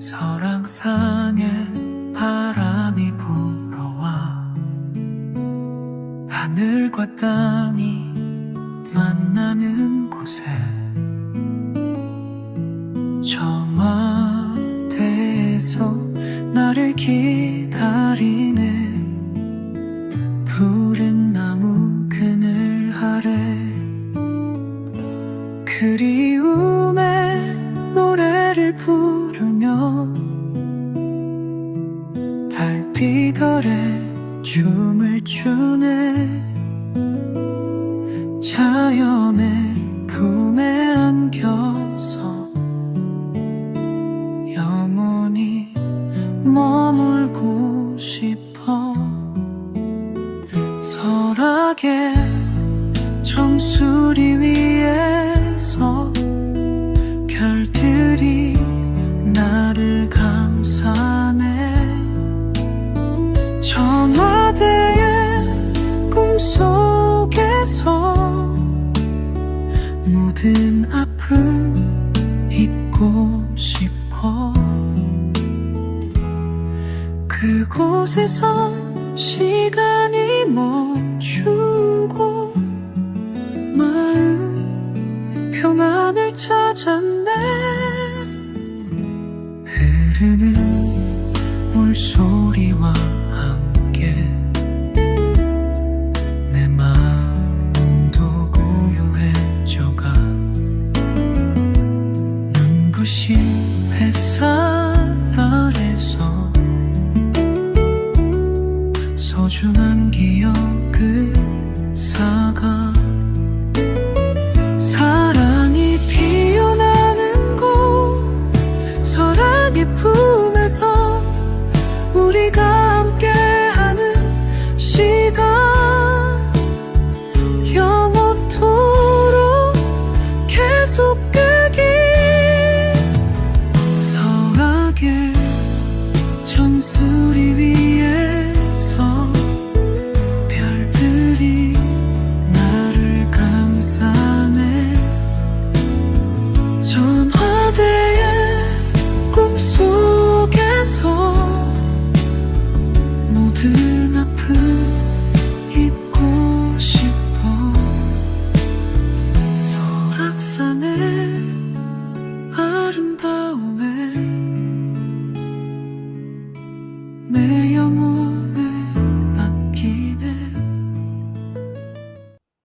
설악산에 바람이 불어와 하늘과 땅이 만나는 곳에 저마 그리움의 노래를 부르며 달빛 아래 춤을 추네. 자연의 품에 안겨서 영원히 머물고 싶어. 설악의 정수리 위에서 별들이 나를 감싸네. 전화대의 꿈속에서 모든 아픔 잊고 싶어. 그곳에서 시간이 멈추고 마음 평안을 찾았네 흐르는 물소리와 함께 내 마음도 고요해져가 눈부신 햇살 내게 천수 내 영혼.